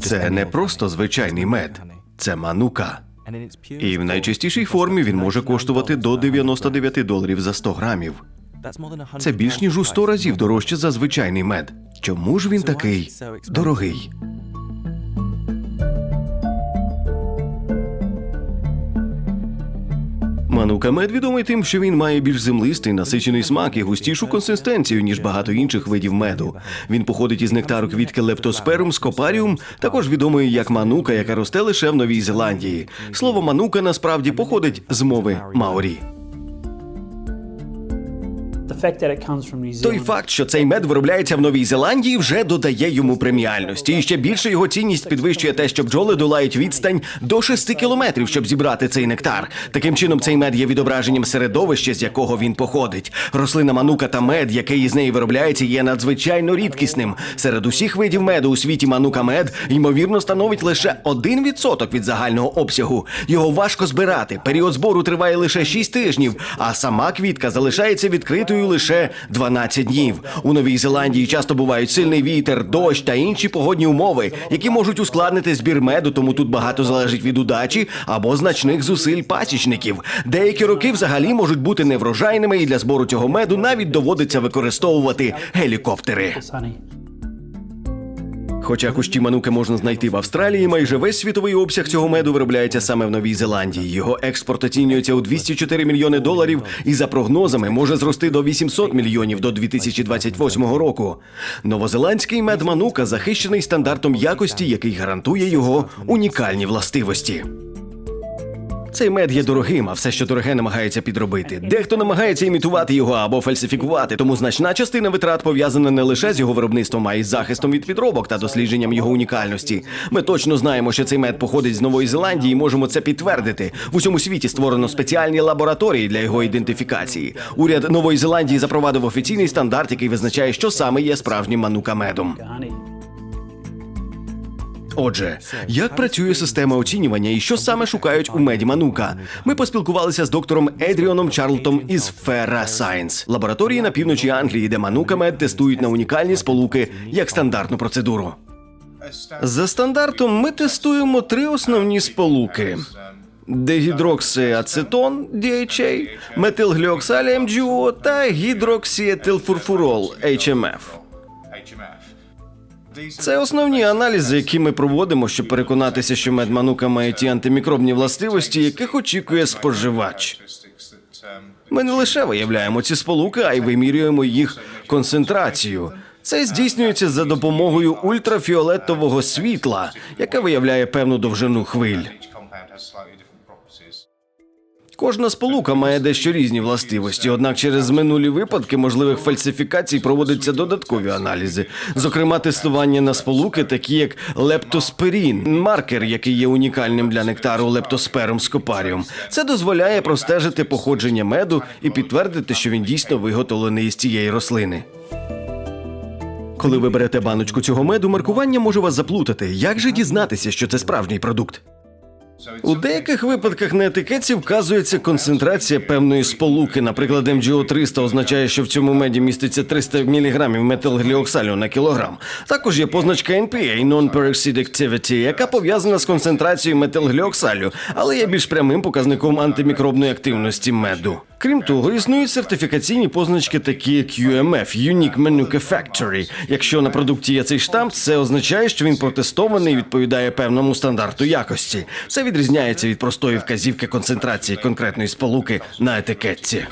Це не просто звичайний мед, це манука. І в найчастішій формі він може коштувати до 99 доларів за 100 грамів. Це більш ніж у 100 разів дорожче за звичайний мед. Чому ж він такий дорогий? Манука мед відомий тим, що він має більш землистий, насичений смак і густішу консистенцію, ніж багато інших видів меду. Він походить із нектару квітки лептосперум скопаріум, також відомий як манука, яка росте лише в Новій Зеландії. Слово манука насправді походить з мови маорі. Той факт, що цей мед виробляється в Новій Зеландії, вже додає йому преміальності. І ще більше його цінність підвищує те, що бджоли долають відстань до 6 кілометрів, щоб зібрати цей нектар. Таким чином, цей мед є відображенням середовища, з якого він походить. Рослина манука та мед, який із неї виробляється, є надзвичайно рідкісним. Серед усіх видів меду у світі манука мед ймовірно становить лише 1% від загального обсягу. Його важко збирати. Період збору триває лише 6 тижнів, а сама квітка залишається відкритою лише 12 днів. У Новій Зеландії часто бувають сильний вітер, дощ та інші погодні умови, які можуть ускладнити збір меду, тому тут багато залежить від удачі або значних зусиль пасічників. Деякі роки взагалі можуть бути неврожайними, і для збору цього меду навіть доводиться використовувати гелікоптери. Хоча кущі мануки можна знайти в Австралії, майже весь світовий обсяг цього меду виробляється саме в Новій Зеландії. Його експорт оцінюється у 204 мільйони доларів і за прогнозами може зрости до 800 мільйонів до 2028 року. Новозеландський мед манука захищений стандартом якості, який гарантує його унікальні властивості. Цей мед є дорогим, а все, що дороге, намагається підробити. Дехто намагається імітувати його або фальсифікувати, тому значна частина витрат пов'язана не лише з його виробництвом, а й з захистом від підробок та дослідженням його унікальності. Ми точно знаємо, що цей мед походить з Нової Зеландії, і можемо це підтвердити. В усьому світі створено спеціальні лабораторії для його ідентифікації. Уряд Нової Зеландії запровадив офіційний стандарт, який визначає, що саме є справжнім манука медом. Отже, як працює система оцінювання і що саме шукають у меді Манука? Ми поспілкувалися з доктором Едріоном Чарлтом із Ферра Сайнс, лабораторії на півночі Англії, де Манука Мед тестують на унікальні сполуки як стандартну процедуру. За стандартом ми тестуємо три основні сполуки: дегідроксиацетон DHA, метилгліоксаль МГО та гідроксіетилфурфурол HMF. Це основні аналізи, які ми проводимо, щоб переконатися, що мед манука має ті антимікробні властивості, яких очікує споживач. Ми не лише виявляємо ці сполуки, а й вимірюємо їх концентрацію. Це здійснюється за допомогою ультрафіолетового світла, яке виявляє певну довжину хвиль. Кожна сполука має дещо різні властивості, однак через минулі випадки можливих фальсифікацій проводяться додаткові аналізи, зокрема тестування на сполуки, такі як лептоспирін, маркер, який є унікальним для нектару лептосперум скопаріум. Це дозволяє простежити походження меду і підтвердити, що він дійсно виготовлений із цієї рослини. Коли ви берете баночку цього меду, маркування може вас заплутати. Як же дізнатися, що це справжній продукт? У деяких випадках на етикетці вказується концентрація певної сполуки. Наприклад, МГО 300 означає, що в цьому меді міститься 300 мг метилгліоксалю на кілограм. Також є позначка NPA – Non-Peroxide Activity, яка пов'язана з концентрацією метилгліоксалю, але є більш прямим показником антимікробної активності меду. Крім того, існують сертифікаційні позначки, такі як UMF – Unique Manuka Factory. Якщо на продукті є цей штамп, це означає, що він протестований і відповідає певному стандарту якості. Це відрізняється від простої вказівки концентрації конкретної сполуки на етикетці.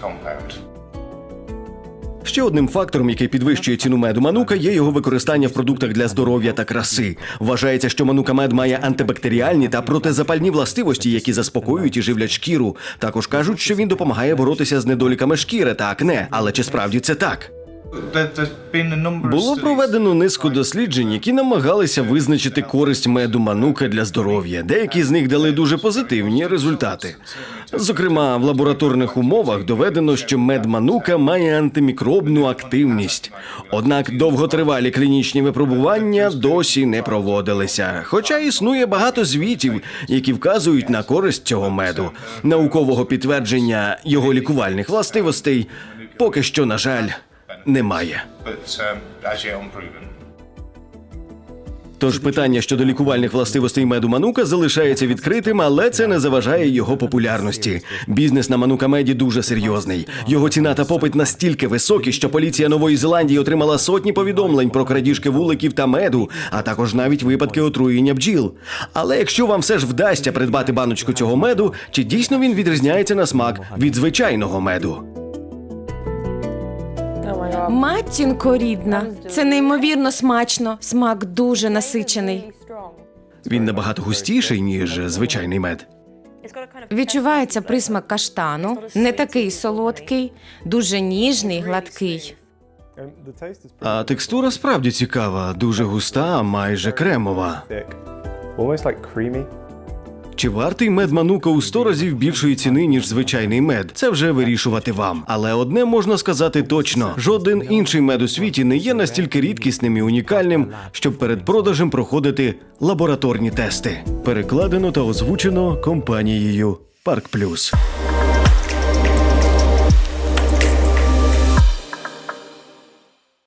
Ще одним фактором, який підвищує ціну меду манука, є його використання в продуктах для здоров'я та краси. Вважається, що манука мед має антибактеріальні та протизапальні властивості, які заспокоюють і живлять шкіру. Також кажуть, що він допомагає боротися з недоліками шкіри та акне. Але чи справді це так? Було проведено низку досліджень, які намагалися визначити користь меду манука для здоров'я. Деякі з них дали дуже позитивні результати. Зокрема, в лабораторних умовах доведено, що мед манука має антимікробну активність. Однак довготривалі клінічні випробування досі не проводилися. Хоча існує багато звітів, які вказують на користь цього меду. Наукового підтвердження його лікувальних властивостей поки що, на жаль, немає. um. Тож питання щодо лікувальних властивостей меду манука залишається відкритим, але це не заважає його популярності. Бізнес на манука меді дуже серйозний. Його ціна та попит настільки високі, що поліція Нової Зеландії отримала сотні повідомлень про крадіжки вуликів та меду, а також навіть випадки отруєння бджіл. Але якщо вам все ж вдасться придбати баночку цього меду, чи дійсно він відрізняється на смак від звичайного меду? Матінко рідна, це неймовірно смачно. Смак дуже насичений. Він набагато густіший ніж звичайний мед. Відчувається присмак каштану, не такий солодкий, дуже ніжний, гладкий. А текстура справді цікава, дуже густа, майже кремова. Чи вартий мед манука у 100 разів більшої ціни, ніж звичайний мед? Це вже вирішувати вам. Але одне можна сказати точно: жоден інший мед у світі не є настільки рідкісним і унікальним, щоб перед продажем проходити лабораторні тести. Перекладено та озвучено компанією Парк Плюс.